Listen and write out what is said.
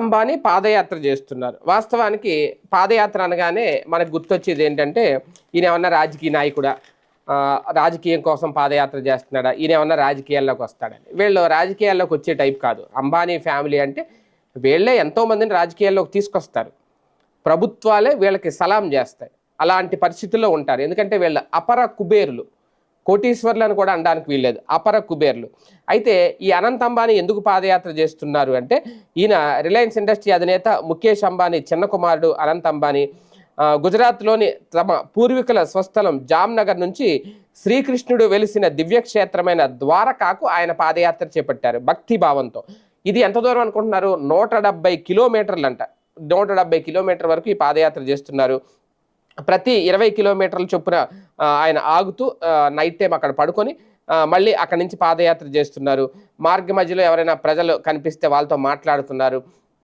అంబానీ పాదయాత్ర చేస్తున్నారు. వాస్తవానికి పాదయాత్ర అనగానే మనకు గుర్తొచ్చేది ఏంటంటే ఈయన ఏమన్నా రాజకీయ నాయకుడా? రాజకీయం కోసం పాదయాత్ర చేస్తున్నాడా? ఈయన ఏమన్నా రాజకీయాల్లోకి వస్తాడని వీళ్ళు రాజకీయాల్లోకి వచ్చే టైప్ కాదు. అంబానీ ఫ్యామిలీ అంటే వీళ్ళే ఎంతోమందిని రాజకీయాల్లోకి తీసుకొస్తారు. ప్రభుత్వాలే వీళ్ళకి సలాం చేస్తాయి. అలాంటి పరిస్థితుల్లో ఉంటారు. ఎందుకంటే వీళ్ళ అపర కుబేరులు. కోటీశ్వర్లు అని కూడా అనడానికి వీల్లేదు. అపర కుబేర్లు. అయితే ఈ అనంత్ అంబానీ ఎందుకు పాదయాత్ర చేస్తున్నారు అంటే ఈయన రిలయన్స్ ఇండస్ట్రీ అధినేత ముఖేష్ అంబానీ చిన్న కుమారుడు అనంత్ అంబానీ గుజరాత్లోని తమ పూర్వీకుల స్వస్థలం జామ్నగర్ నుంచి శ్రీకృష్ణుడు వెలిసిన దివ్యక్షేత్రమైన ద్వారకాకు ఆయన పాదయాత్ర చేపట్టారు భక్తి భావంతో. ఇది ఎంత దూరం అనుకుంటున్నారు? నూట డెబ్బై కిలోమీటర్లు అంట నూట డెబ్బై కిలోమీటర్ వరకు ఈ పాదయాత్ర చేస్తున్నారు. ప్రతి ఇరవై కిలోమీటర్ల చొప్పున ఆయన ఆగుతూ నైట్ టైం అక్కడ పడుకొని మళ్ళీ అక్కడి నుంచి పాదయాత్ర చేస్తున్నారు. మార్గ మధ్యలో ఎవరైనా ప్రజలు కనిపిస్తే వాళ్ళతో మాట్లాడుతున్నారు.